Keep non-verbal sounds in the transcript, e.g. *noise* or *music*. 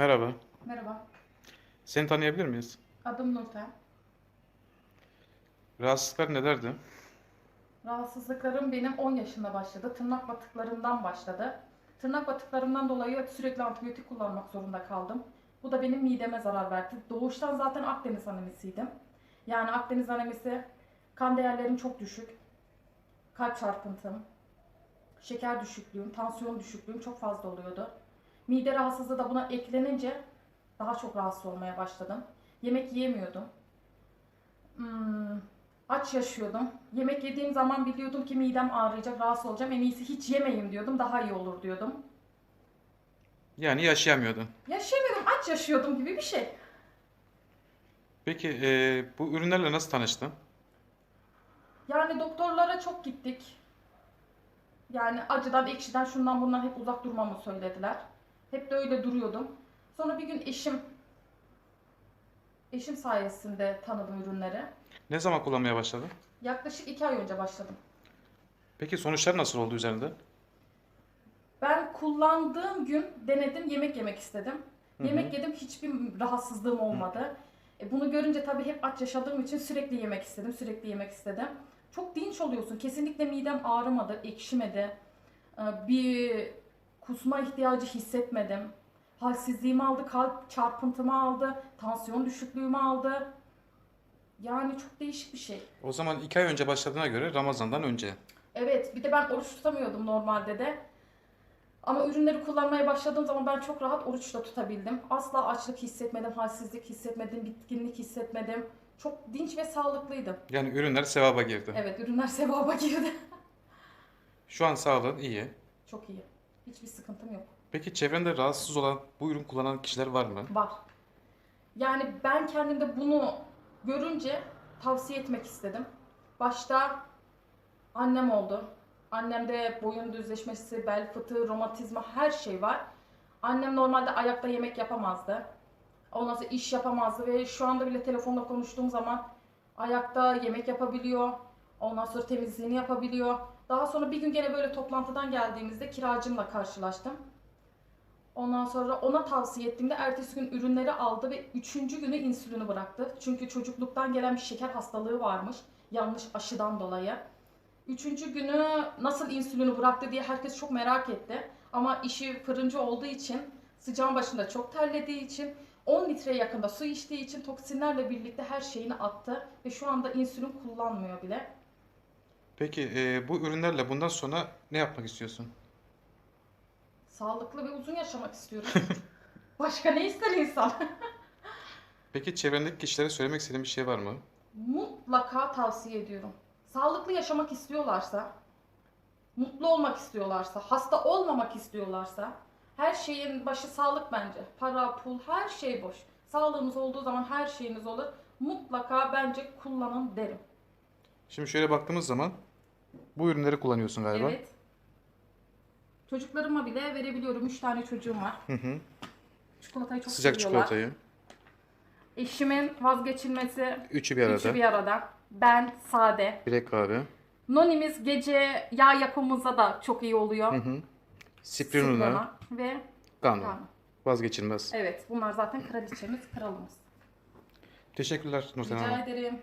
Merhaba. Merhaba, Seni tanıyabilir miyiz? adım Nurten. Rahatsızlıklar nelerdi? Rahatsızlıklarım benim 10 yaşında başladı. Tırnak batıklarımdan başladı. Tırnak batıklarımdan dolayı sürekli antibiyotik kullanmak zorunda kaldım. Bu da benim mideme zarar verdi. Doğuştan zaten Akdeniz anemisiydim. Yani Akdeniz anemisi kan değerlerim çok düşük. Kalp çarpıntım, şeker düşüklüğüm, tansiyon düşüklüğüm çok fazla oluyordu. Mide rahatsızlığı da buna eklenince daha çok rahatsız olmaya başladım. Yemek yiyemiyordum. Hmm, aç yaşıyordum. Yemek yediğim zaman biliyordum ki midem ağrıyacak, rahatsız olacağım. En iyisi hiç yemeyeyim diyordum. Daha iyi olur diyordum. Yani yaşayamıyordun. Yaşayamıyordum, aç yaşıyordum gibi bir şey. Peki e, bu ürünlerle nasıl tanıştın? Yani doktorlara çok gittik. Yani acıdan, ekşiden, şundan bundan hep uzak durmamı söylediler. Hep de öyle duruyordum. Sonra bir gün eşim eşim sayesinde tanıdım ürünleri. Ne zaman kullanmaya başladın? Yaklaşık iki ay önce başladım. Peki sonuçlar nasıl oldu üzerinde? Ben kullandığım gün denedim, yemek yemek istedim. Hı hı. Yemek yedim, hiçbir rahatsızlığım olmadı. E, bunu görünce tabii hep aç yaşadığım için sürekli yemek istedim, sürekli yemek istedim. Çok dinç oluyorsun. Kesinlikle midem ağrımadı, ekşimedi. E, Bir kusma ihtiyacı hissetmedim. Halsizliğimi aldı, kalp çarpıntımı aldı, tansiyon düşüklüğümü aldı. Yani çok değişik bir şey. O zaman iki ay önce başladığına göre Ramazan'dan önce. Evet, bir de ben oruç tutamıyordum normalde de. Ama ürünleri kullanmaya başladığım zaman ben çok rahat oruç da tutabildim. Asla açlık hissetmedim, halsizlik hissetmedim, bitkinlik hissetmedim. Çok dinç ve sağlıklıydım. Yani ürünler sevaba girdi. Evet, ürünler sevaba girdi. Şu an sağlığın iyi. Çok iyi. Hiçbir sıkıntım yok. Peki çevrende rahatsız olan bu ürün kullanan kişiler var mı? Var. Yani ben kendimde bunu görünce tavsiye etmek istedim. Başta annem oldu. Annemde boyun düzleşmesi, bel fıtığı, romatizma her şey var. Annem normalde ayakta yemek yapamazdı. Ondan sonra iş yapamazdı ve şu anda bile telefonda konuştuğum zaman ayakta yemek yapabiliyor. Ondan sonra temizliğini yapabiliyor. Daha sonra bir gün gene böyle toplantıdan geldiğimizde kiracımla karşılaştım. Ondan sonra ona tavsiye ettiğimde ertesi gün ürünleri aldı ve üçüncü günü insülini bıraktı. Çünkü çocukluktan gelen bir şeker hastalığı varmış. Yanlış aşıdan dolayı. Üçüncü günü nasıl insülini bıraktı diye herkes çok merak etti. Ama işi fırıncı olduğu için, sıcağın başında çok terlediği için, 10 litre yakında su içtiği için toksinlerle birlikte her şeyini attı. Ve şu anda insülin kullanmıyor bile. Peki e, bu ürünlerle bundan sonra ne yapmak istiyorsun? Sağlıklı ve uzun yaşamak istiyorum. *laughs* Başka ne ister insan? *laughs* Peki çevrendeki kişilere söylemek istediğin bir şey var mı? mutlaka tavsiye ediyorum. Sağlıklı yaşamak istiyorlarsa, mutlu olmak istiyorlarsa, hasta olmamak istiyorlarsa, her şeyin başı sağlık bence. Para, pul, her şey boş. Sağlığımız olduğu zaman her şeyimiz olur. Mutlaka bence kullanın derim. Şimdi şöyle baktığımız zaman bu ürünleri kullanıyorsun galiba. Evet. Çocuklarıma bile verebiliyorum. Üç tane çocuğum var. Hı hı. Çikolatayı çok Sıcak seviyorlar. çikolatayı. Eşimin vazgeçilmesi Üçü bir arada. üçü bir arada. Ben sade. Bilek kahve. Nonimiz gece yağ yapımımızda da çok iyi oluyor. Hı hı. Sigrona ve Gano. Gano. Vazgeçilmez. Evet bunlar zaten kraliçemiz, kralımız. Teşekkürler Nurten Rica ederim.